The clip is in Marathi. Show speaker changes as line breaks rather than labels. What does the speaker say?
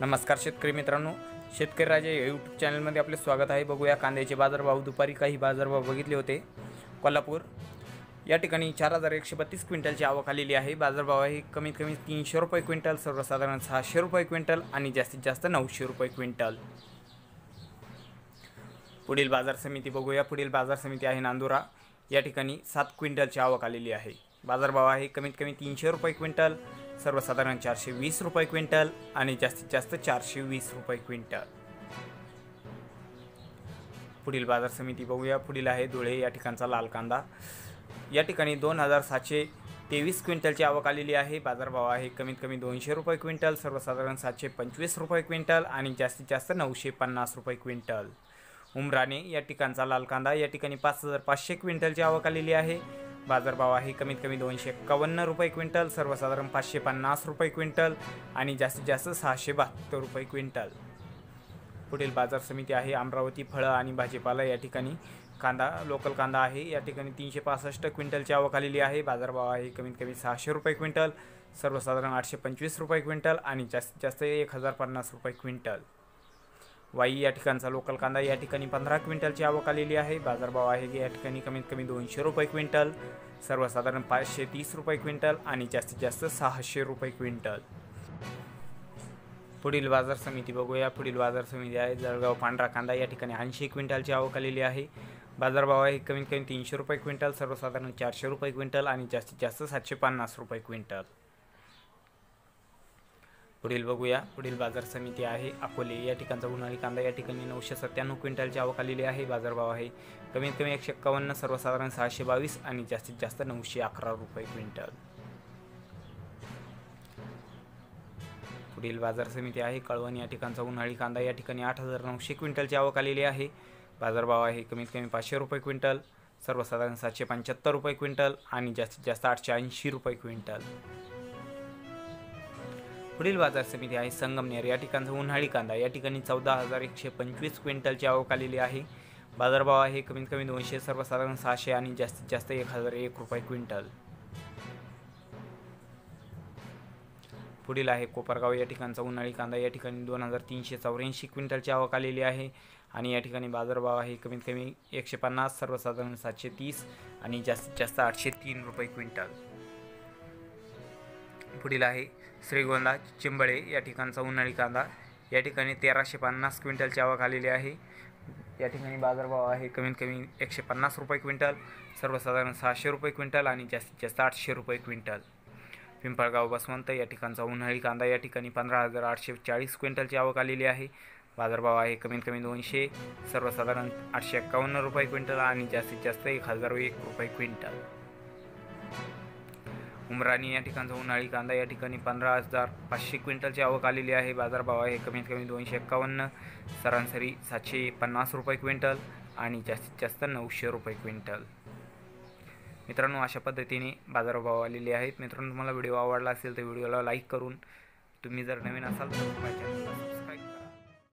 नमस्कार शेतकरी मित्रांनो. शेतकरी राजा या यूट्यूब चॅनलमध्ये आपले स्वागत आहे. बघूया कांद्याचे बाजारभाव. दुपारी काही बाजारभाव बघितले होते. कोल्हापूर. या ठिकाणी चार हजार एकशे बत्तीस क्विंटलची आवक आलेली आहे. बाजारभाव आहे कमीत कमी तीनशे रुपये क्विंटल सर्वसाधारण सहाशे रुपये क्विंटल आणि जास्तीत जास्त नऊशे रुपये क्विंटल. पुढील बाजार समिती बघूया. पुढील बाजार समिती आहे नांदुरा. या ठिकाणी सात क्विंटलची आवक आलेली आहे. बाजारभाव आहे कमीत कमी तीनशे रुपये क्विंटल सर्वसाधारण चारशे वीस रुपये क्विंटल आणि जास्तीत जास्त चारशे वीस रुपये क्विंटल. पुढील बाजार समिती बघूया. पुढील आहे धुळे या ठिकाणचा लाल कांदा. या ठिकाणी दोन हजार सातशे तेवीस क्विंटलची आवक आलेली आहे. बाजारभाव आहे कमीत कमी दोनशे रुपये क्विंटल सर्वसाधारण सातशे पंचवीस रुपये क्विंटल आणि जास्तीत जास्त नऊशे पन्नास रुपये क्विंटल. उमराने या ठिकाणचा लाल कांदा या ठिकाणी पाच हजार पाचशे क्विंटलची आवक आलेली आहे. बाजारभाव आहे कमीत कमी दोनशे एक्कावन्न रुपये क्विंटल सर्वसाधारण पाचशे पन्नास रुपये क्विंटल आणि जास्तीत जास्त सहाशे बहात्तर रुपये क्विंटल. पुढील बाजार समिती आहे अमरावती फळं आणि भाजीपाला. या ठिकाणी कांदा लोकल कांदा आहे. या ठिकाणी तीनशे पासष्ट क्विंटलची आवक आलेली आहे. बाजारभाव आहे कमीत कमी सहाशे रुपये क्विंटल सर्वसाधारण आठशे पंचवीस रुपये क्विंटल आणि जास्तीत जास्त एक हजार पन्नास रुपये क्विंटल. वाई या ठिकाणचा लोकल कांदा या ठिकाणी पंधरा क्विंटलची आवक आलेली आहे. बाजारभाव आहे की या ठिकाणी कमीत कमी दोनशे रुपये क्विंटल सर्वसाधारण पाचशे तीस रुपये क्विंटल आणि जास्तीत जास्त सहाशे रुपये क्विंटल. पुढील बाजार समिती बघूया. पुढील बाजार समिती आहे जळगाव पांढरा कांदा. या ठिकाणी ऐंशी क्विंटलची आवक आलेली आहे. बाजारभाव आहे कमीत कमी तीनशे रुपये क्विंटल सर्वसाधारण चारशे रुपये क्विंटल आणि जास्तीत जास्त सातशे पन्नास रुपये क्विंटल. पुढील बघूया. पुढील बाजार समिती आहे अकोले. या ठिकाणचा उन्हाळी कांदा या ठिकाणी नऊशे सत्त्याण्णव क्विंटलची आवक आलेली आहे बाजारभाव आहे. कमीत कमी एकशे एक्कावन्न सर्वसाधारण सहाशे बावीस आणि जास्तीत जास्त नऊशे अकरा रुपये क्विंटल. पुढील बाजार समिती आहे कळवण या ठिकाणचा उन्हाळी कांदा या ठिकाणी आठ हजार नऊशे क्विंटलची आवक आलेली आहे. बाजारभाव आहे कमीत कमी पाचशे रुपये क्विंटल सर्वसाधारण सातशे पंच्याहत्तर रुपये क्विंटल आणि जास्तीत जास्त आठशे ऐंशी रुपये क्विंटल. पुढील बाजार समिती आहे संगमनेर या ठिकाणचा उन्हाळी कांदा. या ठिकाणी चौदा हजार एकशे पंचवीस क्विंटलची आवक आलेली आहे. बाजारभाव आहे कमीत कमी दोनशे सर्वसाधारण सहाशे आणि जास्तीत जास्त एक हजार एक रुपये क्विंटल. पुढील आहे कोपरगाव. या ठिकाणचा उन्हाळी कांदा. या ठिकाणी दोन हजार तीनशे चौऱ्याऐंशी क्विंटलची आवक आलेली आहे आणि या ठिकाणी बाजारभाव आहे कमीत कमी एकशे पन्नास सर्वसाधारण सातशे तीस आणि जास्तीत जास्त आठशे तीन रुपये क्विंटल. पुढील आहे श्रीगोंदा चिंबळे या ठिकाणचा उन्हाळी कांदा. या ठिकाणी तेराशे पन्नास क्विंटलची आवक आलेली आहे. या ठिकाणी बाजारभाव आहे कमीत कमी एकशे पन्नास रुपये क्विंटल सर्वसाधारण सहाशे रुपये क्विंटल आणि जास्तीत जास्त आठशे रुपये क्विंटल. पिंपळगाव बसवंत या ठिकाणचा उन्हाळी कांदा. या ठिकाणी पंधरा हजार आठशे चाळीस क्विंटलची आवक आलेली आहे. बाजारभाव आहे कमीत कमी दोनशे सर्वसाधारण आठशे एक्कावन्न रुपये क्विंटल आणि जास्तीत जास्त एक हजार एक रुपये क्विंटल. उमराणी या ठिकाणचा उन्हाळी कांदा या ठिकाणी पंधरा हजार पाचशे क्विंटलची आवक आलेली आहे. बाजारभाव आहे कमीत कमी दोनशे एक्कावन्न सरासरी सातशे पन्नास रुपये क्विंटल आणि जास्तीत जास्त नऊशे रुपये क्विंटल. मित्रांनो अशा पद्धतीने बाजारभाव आलेले आहेत. मित्रांनो तुम्हाला व्हिडिओ आवडला असेल तर व्हिडिओला लाईक करून तुम्ही जर नवीन असाल तर माझ्या